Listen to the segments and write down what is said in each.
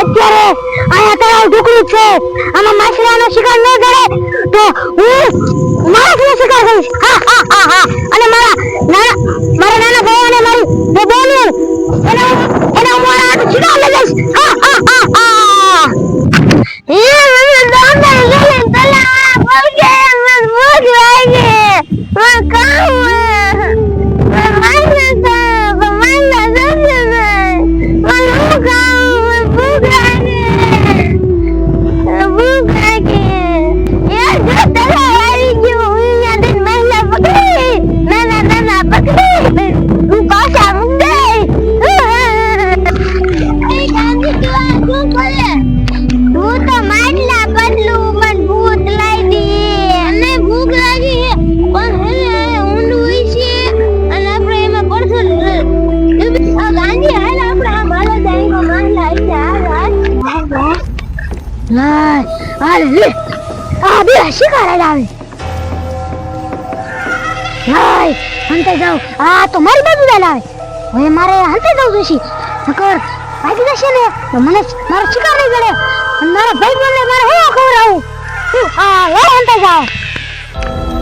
અત્યારે અહીંયા તળાવ ઢુકડું છે. આમાં માછલાનો શિકાર ન કરે તો હું માછલીનો શિકાર કરીશ. હા હા હા હા. અને મારા નાના મારા નાના ભાઈ અને મારી બેન એના એને હું- મારા શિકાર લઈ જઈશ હા હા. આ હસી કરે આવે હાય અંતે જાવ આ તો મારી બાજુ દાલ આવે હવે મારે અંતે જાવ જોશી નકર ભાગી જશે ને તો મને મારો શિકાર નહીં કરે અને મારા ભાઈ બોલે મારે હું ખવડાવું તું આ હે અંતે જાવ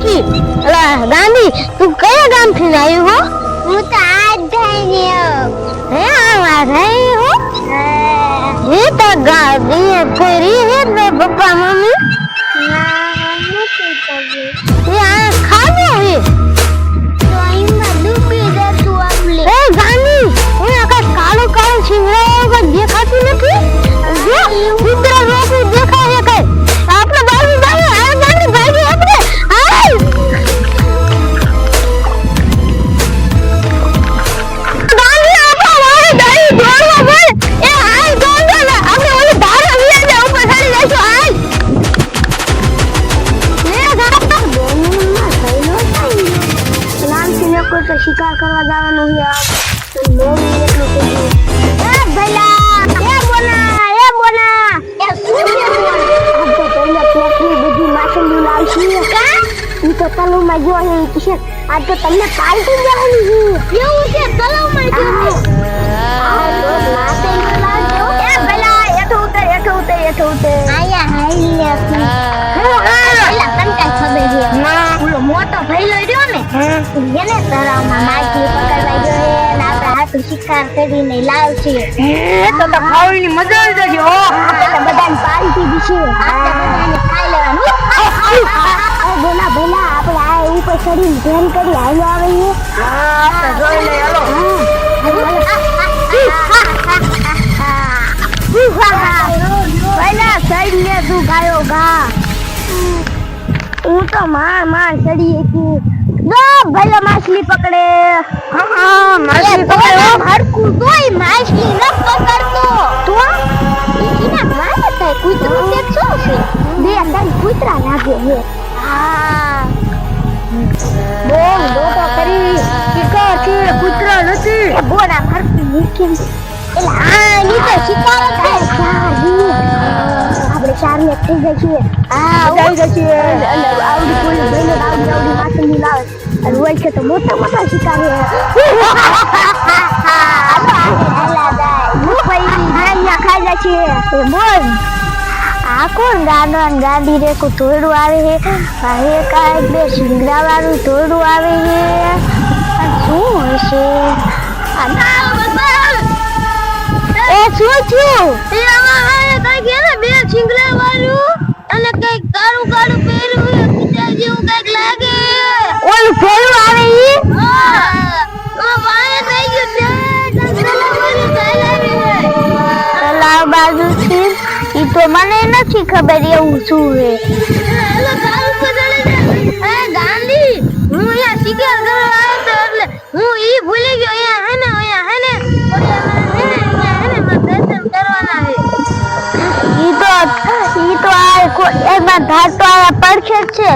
કી અલા ગાંધી તું કયા ગામથી આવ્યો હો હું તો આજ થઈ હે આ થઈ હું હે તો ગાડી ફરી હે ને મમ્મી. કોઈ કરવા જવાનું છે એટલું થઈ એ ભલા એ બોના એ બોના. એ શું છે આ તો પહેલા પેટની બધી માછલી લાવશી કા? ઈ તો તલુમાં જો એ છે. આ તો તમને પાલટી જવાની છે. કેવું છે તલાવમાં જો આ તો માછલી લાવજો. એ ભલા એઠો ઉતર એઠો ઉતર એઠો ઉતર. આયા હાઈ લે શિકાર કરીને લાવશે. તો તો ખાવાની મજા આવી જશે હો. આપણે બધાને પાલટી દીશે આપણે બધાને ખાઈ લેવાનું. બોલા બોલા આપણે આ ઉપર ચડીને ધ્યાન કરી હાલો આવે હા જોઈ લઈએ હાલો. પહેલા સાઈડ ને તું ગાયો ગા. હું તો માર માર ચડી હતી જો ભલે માછલી પકડે. હા હા માછલી પકડો હરકું તોય માછલી ન પકડતો. તો? એના મારે થાય કૂતરો છે શું છે? બે અંદર કૂતરા લાગે હે હા. બોલ બોટો કરી શિકાર છે? કૂતરા નથી. બોલ બોરા ફરતી મૂકી એલા આ ની તો શિકાર છે આપણે ચાર ને થઈ જાય છીએ આ મજા આવી જશે અને આવડી કોઈ બહેનો આવડી. માછલી લાવે અને હોય છે તો મોટા મોટા શિકાર ખાઈ જાય છે બોલ આ કોણ ગાડો અને ગાડી રે કો તોડું આવે છે આ એક બે શિંગડા વાળું તોડું આવે છે આ શું હશે એ શું થયું એ આમાં કઈ કે ને બે શિંગડા વાળું અને કઈ કાળું કાળું પહેર્યું જેવું કંઈક લાગે ફેરું આવે ઈ? તલાવ બાજુ છે. ઈ તો મને નથી ખબર એવું શું છે. ગાંધી હું અહીંયા શિકાર કરવા આવ્યો તો એટલે હું ઈ ભૂલી ગયો. અહીંયા હે ને અહીંયા હે ને. ઈ તો ઈ તો આ એમાં ઘાટ તો આ પડખે જ છે.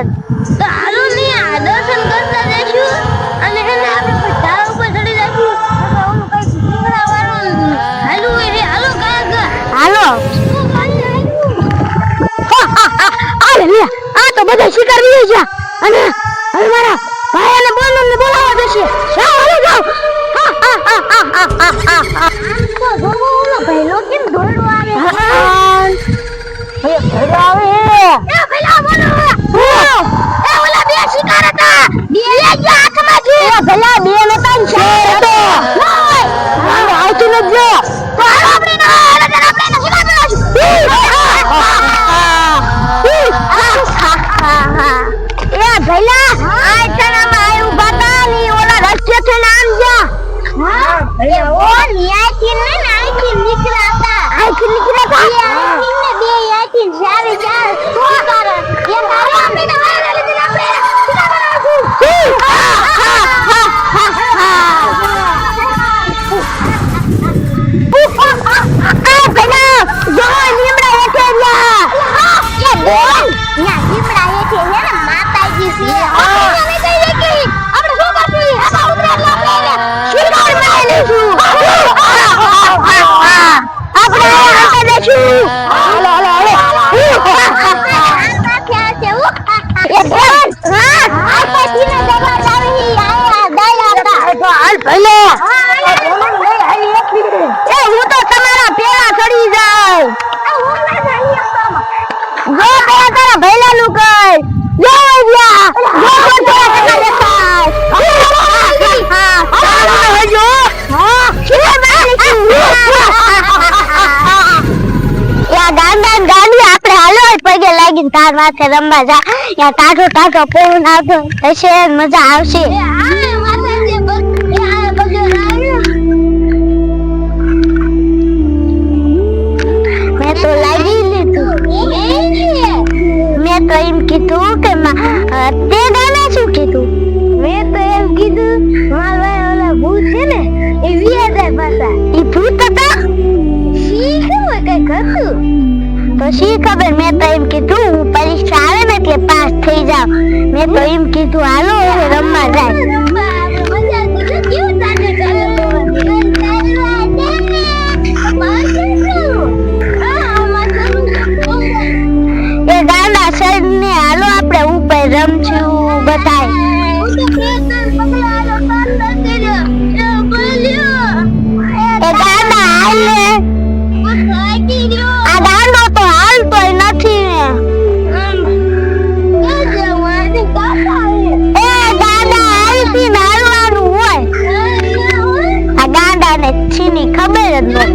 તો બધા શિકાર વિયો છે. અને હવે મારા ભાઈ અને બોલો ને બોલાવા દેશે. જાઓ હવે જાઓ. હા હા ભઈલા ઓ ન્યાયથી ને નાયથી નીકળ્યા હતા. આયથી નીકળ્યા તાર માથે રમવા જા. યા ટાટો ટાટો પવન આવતો હશે મજા આવશે. મેં તો લાગી લીધું. મેં તો એમ કીધું કે મા- તે શું કીધું? મેં તો એમ કીધું મારા ભાઈ ઓલા ભૂત છે ને એ વિયા જાય પાછા. એ ભૂત હતા? શી? કંઈક હતું? તો શી ખબર, મેં તો એમ કીધું, હું પરીક્ષા આવે ને એટલે પાસ થઈ જાઉં. મેં તો એમ કીધું, હાલો, હવે રમવા જાય. ખબર જ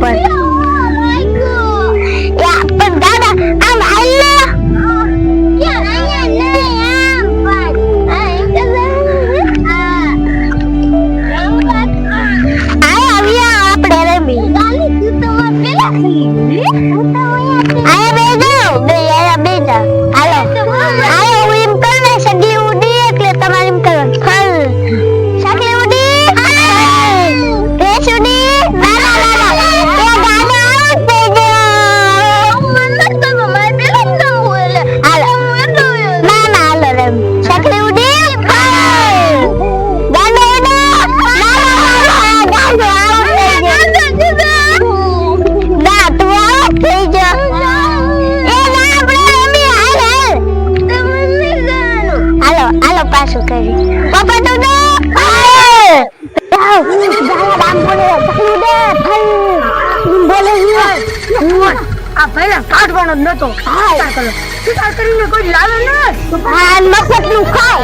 કાઢવાનો તો નતો શિકાર કરો શિકાર કરીને કોઈ લાવે ને મફતનું ખાવ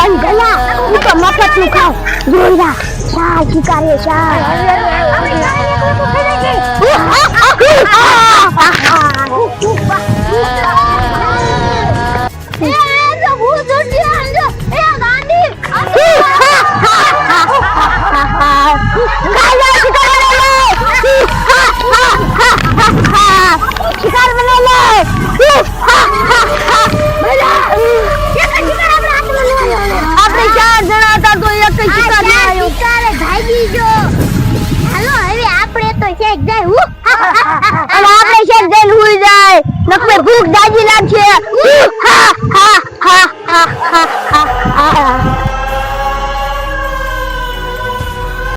અને ગલા હું તો મફતનું ખાવ જોઈ જા શા શિકારીએ શા હતા તો શિકાર ના આવ્યો. શિકારે ભાગી ગયો. હાલો હવે આપણે તો શેક જાય હું અને આપણે શેક જઈને હુઈ જાય. નકમે ભૂખ દાજી લાગશે. હા હા હા હા હા હા.